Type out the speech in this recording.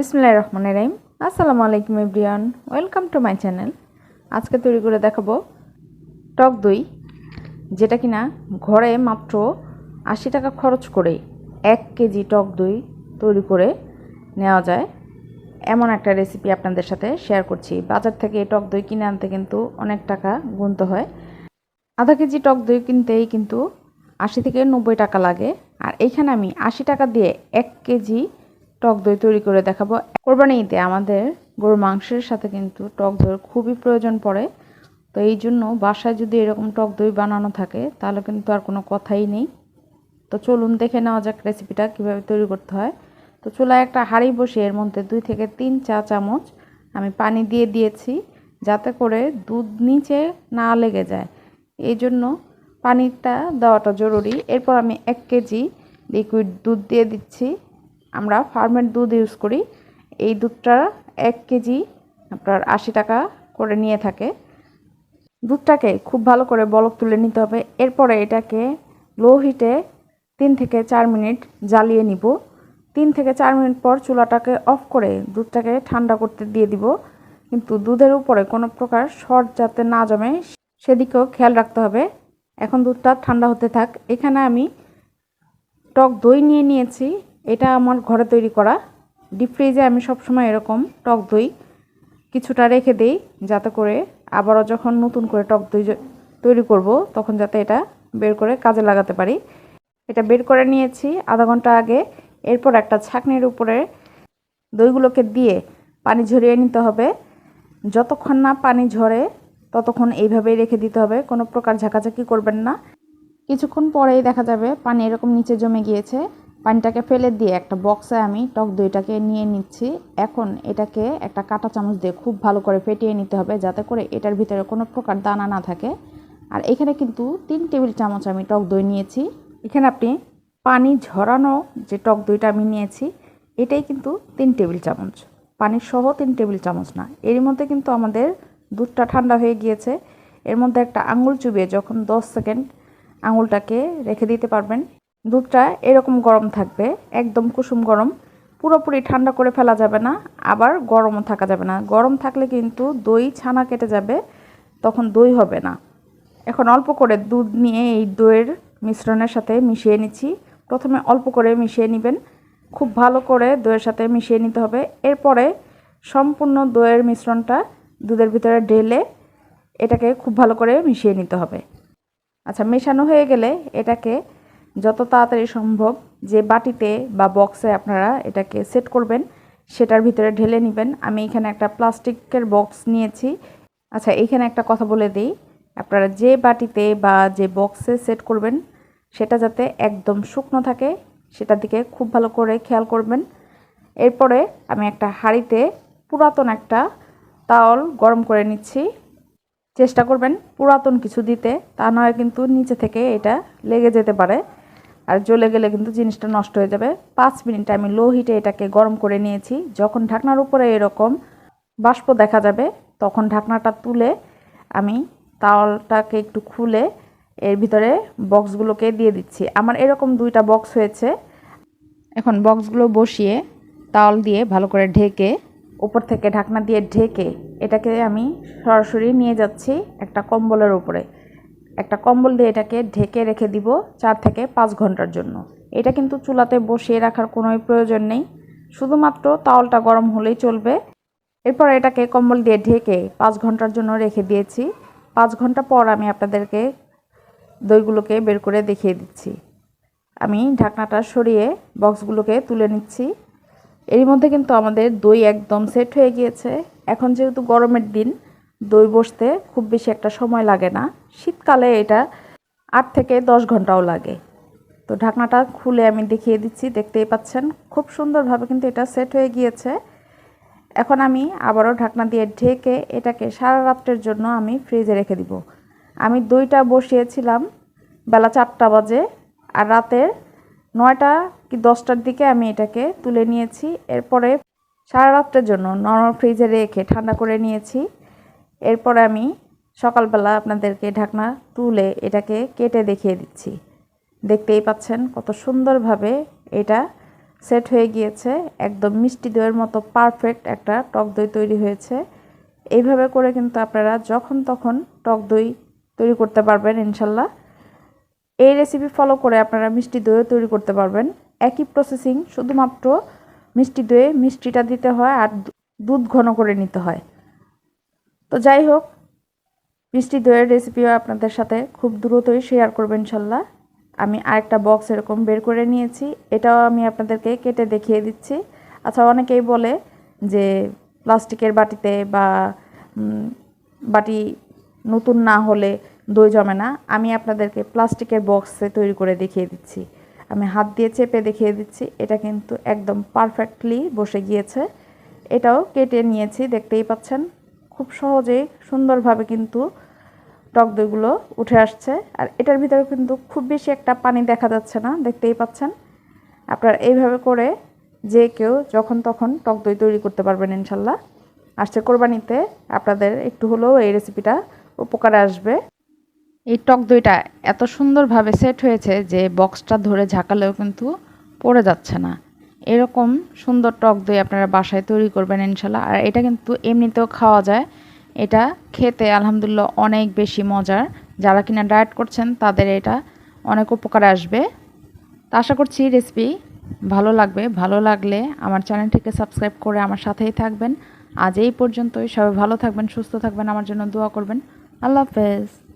বিসমুল্লাহ রহমান রাহিম। আসসালামু আলাইকুম, everyone. Welcome to my channel. আজকে তৈরি করে দেখাবো টক দই, যেটা কিনা ঘরে মাত্র আশি টাকা খরচ করে এক কেজি টক দই তৈরি করে নেওয়া যায়। এমন একটা রেসিপি আপনাদের সাথে শেয়ার করছি। বাজার থেকে টক দই কিনে আনতে কিন্তু অনেক টাকা গুনতে হয়। আধা কেজি টক দই কিনতেই কিন্তু আশি থেকে নব্বই টাকা লাগে। আর এইখানে আমি আশি টাকা দিয়ে এক কেজি টক দই তৈরি করে দেখাবো। কোরবানি ঈদে আমাদের গরুর মাংসের সাথে কিন্তু টক দইয়ের খুবই প্রয়োজন পড়ে। তো এই জন্য বাসায় যদি এরকম টক দই বানানো থাকে, তাহলে কিন্তু আর কোনো কথাই নেই। তো চলুন দেখে নেওয়া যাক রেসিপিটা কীভাবে তৈরি করতে হয়। তো চুলায় একটা হাঁড়ি বসে এর মধ্যে দুই থেকে তিন চা চামচ আমি পানি দিয়ে দিয়েছি, যাতে করে দুধ নিচে না লেগে যায়। এই জন্য পানিটা দেওয়াটা জরুরি। এরপর আমি এক কেজি লিকুইড দুধ দিয়ে দিচ্ছি। আমরা ফার্মের দুধ ইউজ করি। এই দুধটা এক কেজি আপনার আশি টাকা করে নিয়ে থাকে। দুধটাকে খুব ভালো করে বলক তুলে নিতে হবে। এরপরে এটাকে লো হিটে তিন থেকে চার মিনিট জ্বালিয়ে নিব। তিন থেকে চার মিনিট পর চুলাটাকে অফ করে দুধটাকে ঠান্ডা করতে দিয়ে দিব। কিন্তু দুধের উপরে কোনো প্রকার শর্ট যাতে না জমে, সেদিকেও খেয়াল রাখতে হবে। এখন দুধটা ঠান্ডা হতে থাক। এখানে আমি টক দই নিয়ে নিয়েছি। এটা আমার ঘরে তৈরি করা। ডিপ ফ্রিজে আমি সবসময় এরকম টক দই কিছুটা রেখে দিই, যাতে করে আবারও যখন নতুন করে টক দই তৈরি করব, তখন যাতে এটা বের করে কাজে লাগাতে পারি। এটা বের করে নিয়েছি আধা ঘণ্টা আগে। এরপর একটা ছাকনির উপরে দইগুলোকে দিয়ে পানি ঝরিয়ে নিতে হবে। যতক্ষণ না পানি ঝরে, ততক্ষণ এইভাবেই রেখে দিতে হবে। কোনো প্রকার ঝাঁকাঝাঁকি করবেন না। কিছুক্ষণ পরেই দেখা যাবে পানি এরকম নিচে জমে গিয়েছে। পানিটাকে ফেলে দিয়ে একটা বক্সে আমি টক দইটাকে নিয়ে নিচ্ছি। এখন এটাকে একটা কাঁটা চামচ দিয়ে খুব ভালো করে ফেটিয়ে নিতে হবে যাতে করে এটার ভিতরে কোনো প্রকার দানা না থাকে। আর এখানে কিন্তু তিন টেবিল চামচ আমি টক দই নিয়েছি। এখানে আপনি পানি ঝরানো যে টক দইটা আমি নিয়েছি, এটাই কিন্তু তিন টেবিল চামচ। পানি সহ তিন টেবিল চামচ না, এর মধ্যে কিন্তু আমাদের দুধটা ঠান্ডা হয়ে গিয়েছে। এর মধ্যে একটা আঙুল চুবিয়ে যখন দশ সেকেন্ড আঙুলটাকে রেখে দিতে পারবেন দুধটা এরকম গরম থাকবে, একদম কুসুম গরম। পুরোপুরি ঠান্ডা করে ফেলা যাবে না, আবার গরমও থাকা যাবে না। গরম থাকলে কিন্তু দই ছানা কেটে যাবে, তখন দই হবে না। এখন অল্প করে দুধ নিয়ে এই দইয়ের মিশ্রণের সাথে মিশিয়ে নিচ্ছি। প্রথমে অল্প করে মিশিয়ে নেবেন। খুব ভালো করে দইয়ের সাথে মিশিয়ে নিতে হবে। এরপরে সম্পূর্ণ দইয়ের মিশ্রণটা দুধের ভিতরে ঢেলে এটাকে খুব ভালো করে মিশিয়ে নিতে হবে। আচ্ছা মেশানো হয়ে গেলে এটাকে যত তাড়াতাড়ি সম্ভব যে বাটিতে বা বক্সে আপনারা এটাকে সেট করবেন, সেটার ভিতরে ঢেলে নেবেন। আমি এখানে একটা প্লাস্টিকের বক্স নিয়েছি। আচ্ছা এখানে একটা কথা বলে দিই। আপনারা যে বাটিতে বা যে বক্সে সেট করবেন, সেটা যাতে একদম শুকনো থাকে, সেটার দিকে খুব ভালো করে খেয়াল করবেন। এরপরে আমি একটা হাঁড়িতে পুরাতন একটা তাওয়াল গরম করে নিচ্ছি। চেষ্টা করবেন পুরাতন কিছু দিতে, তা নয় কিন্তু নিচে থেকে এটা লেগে যেতে পারে। আর জ্বলে গেলে কিন্তু জিনিসটা নষ্ট হয়ে যাবে। পাঁচ মিনিট আমি লো হিটে এটাকে গরম করে নিয়েছি। যখন ঢাকনার উপরে এরকম বাষ্প দেখা যাবে, তখন ঢাকনাটা তুলে আমি তাওয়ালটাকে একটু খুলে এর ভিতরে বক্সগুলোকে দিয়ে দিচ্ছি। আমার এরকম দুইটা বক্স হয়েছে। এখন বক্সগুলো বসিয়ে তাওয়াল দিয়ে ভালো করে ঢেকে উপর থেকে ঢাকনা দিয়ে ঢেকে এটাকে আমি সরাসরি নিয়ে যাচ্ছি একটা কম্বলের উপরে। একটা কম্বল দিয়ে এটাকে ঢেকে রেখে দিব চার থেকে পাঁচ ঘণ্টার জন্য। এটা কিন্তু চুলাতে বসিয়ে রাখার কোনোই প্রয়োজন নেই। শুধুমাত্র তাওয়ালটা গরম হলেই চলবে। এরপর এটাকে কম্বল দিয়ে ঢেকে পাঁচ ঘণ্টার জন্য রেখে দিয়েছি। পাঁচ ঘণ্টা পর আমি আপনাদেরকে দইগুলোকে বের করে দেখিয়ে দিচ্ছি। আমি ঢাকনাটা সরিয়ে বক্সগুলোকে তুলে নিচ্ছি। এর মধ্যে কিন্তু আমাদের দই একদম সেট হয়ে গিয়েছে। এখন যেহেতু গরমের দিন দই বসতে খুব বেশি একটা সময় লাগে না। শীতকালে এটা আট থেকে দশ ঘন্টাও লাগে। তো ঢাকনাটা খুলে আমি দেখিয়ে দিচ্ছি, দেখতেই পাচ্ছেন। খুব সুন্দরভাবে কিন্তু এটা সেট হয়ে গিয়েছে। এখন আমি আবারও ঢাকনা দিয়ে ঢেকে এটাকে সারা রাত্রের জন্য আমি ফ্রিজে রেখে দিব। আমি দইটা বসিয়েছিলাম বেলা চারটা বাজে আর রাতের নয়টা কি দশটার দিকে আমি এটাকে তুলে নিয়েছি। এরপরে সারা রাত্রের জন্য নর্মাল ফ্রিজে রেখে ঠান্ডা করে নিয়েছি। এরপরে আমি সকালবেলা আপনাদেরকে ঢাকনা তুলে এটাকে কেটে দেখিয়ে দিচ্ছি। দেখতেই পাচ্ছেন কত সুন্দরভাবে এটা সেট হয়ে গিয়েছে। একদম মিষ্টি দইয়ের মতো পারফেক্ট একটা টক দই তৈরি হয়েছে। এইভাবে করে কিন্তু আপনারা যখন তখন টক দই তৈরি করতে পারবেন ইনশাল্লাহ। এই রেসিপি ফলো করে আপনারা মিষ্টি দইও তৈরি করতে পারবেন। একই প্রসেসিং শুধুমাত্র মিষ্টি দইয়ে মিষ্টিটা দিতে হয় আর দুধ ঘন করে নিতে হয়। তো যাই হোক, মিষ্টি দইয়ের রেসিপিও আপনাদের সাথে খুব দ্রুতই শেয়ার করব ইনশাল্লাহ। আমি আরেকটা বক্স এরকম বের করে নিয়েছি, এটাও আমি আপনাদেরকে কেটে দেখিয়ে দিচ্ছি। আচ্ছা অনেকেই বলে যে প্লাস্টিকের বাটিতে বা বাটি নতুন না হলে দই জমে না। আমি আপনাদেরকে প্লাস্টিকের বক্সে তৈরি করে দেখিয়ে দিচ্ছি। আমি হাত দিয়ে চেপে দেখিয়ে দিচ্ছি, এটা কিন্তু একদম পারফেক্টলি বসে গিয়েছে। এটাও কেটে নিয়েছি, দেখতেই পাচ্ছেন। খুব সহজেই সুন্দরভাবে কিন্তু টক দইগুলো উঠে আসছে। আর এটার ভিতরে কিন্তু খুব বেশি একটা পানি দেখা যাচ্ছে না, দেখতেই পাচ্ছেন। আপনার এইভাবে করে যে কেউ যখন তখন টক দই তৈরি করতে পারবেন ইনশাল্লাহ। আসছে কোরবানিতে, আপনাদের একটু হলেও এই রেসিপিটা উপকারে আসবে। এই টক দইটা এত সুন্দরভাবে সেট হয়েছে যে বক্সটা ধরে ঝাঁকালেও কিন্তু পড়ে যাচ্ছে না। এরকম সুন্দর টক দই আপনারা বাসায় তৈরি করবেন ইনশাল্লাহ। আর এটা কিন্তু এমনিতেও খাওয়া যায়। এটা খেতে আলহামদুলিল্লাহ অনেক বেশি মজার। যারা কিনা ডায়েট করছেন, তাদের এটা অনেক উপকারে আসবে। তা আশা করছি রেসিপি ভালো লাগবে। ভালো লাগলে আমার চ্যানেলটিকে সাবস্ক্রাইব করে আমার সাথেই থাকবেন। আজ এই পর্যন্তই। সবাই ভালো থাকবেন, সুস্থ থাকবেন, আমার জন্য দোয়া করবেন। আল্লাহ হাফেজ।